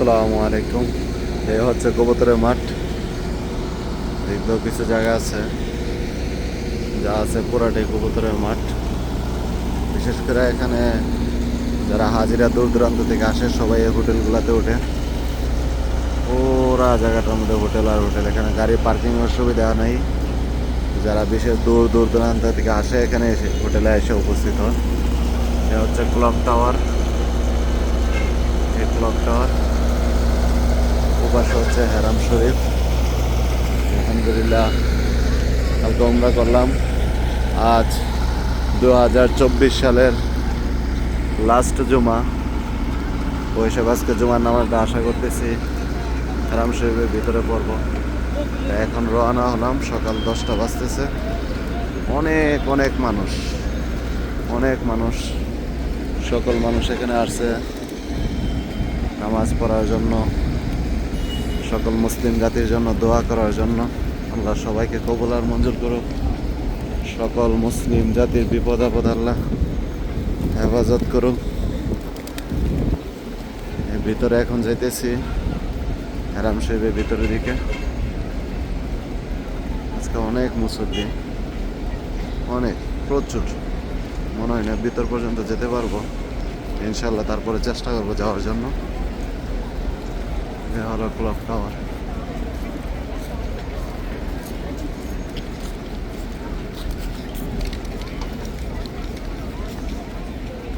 আসসালামু আলাইকুম। এই হচ্ছে কবুতরের মাঠ। দেখতেও কিছু জায়গা আছে, যা আছে পুরাটাই কবুতরের মাঠ। বিশেষ করে এখানে যারা হাজিরা দূর দূরান্ত থেকে আসে, সবাই এই হোটেলগুলোতে ওঠে। পুরা জায়গাটার মধ্যে হোটেল আর হোটেল, এখানে গাড়ি পার্কিংয়ের সুবিধা নেই। যারা বিশেষ দূর দূর দূরান্ত থেকে আসে, এখানে এসে হোটেলে এসে উপস্থিত হন। এ হচ্ছে ক্লক টাওয়ার। Clock tower. হচ্ছে হেরাম শরীফ। আলহামদুলিল্লাহ, কালকে আমরা করলাম। আজ দু হাজার চব্বিশ সালের লাস্ট জুমা। বৈশাখ, আজকে জুমার নামাজটা আশা করতেছি হেরাম শরীফের ভিতরে পড়ব। এখন রওনা হলাম, সকাল দশটা বাজতেছে। অনেক অনেক মানুষ অনেক মানুষ, সকল মানুষ এখানে আসছে। নামাজ পড়ার জন্য সকল মুসলিম জাতির জন্য দোয়া করার জন্য আল্লাহ সবাইকে কবুল আর মঞ্জুর করুক। সকল মুসলিম জাতির বিপদ আপদ আল্লাহ হেফাজত করুক। ভিতরে এখন যাইতেছি, হেরাম শরীফের ভিতরের দিকে। আজকে অনেক মুসল্লি, অনেক, প্রচুর। মনে হয় না ভিতর পর্যন্ত যেতে পারব। ইনশাল্লাহ তারপরে চেষ্টা করব যাওয়ার জন্য। এ হলো ক্লক টাওয়ার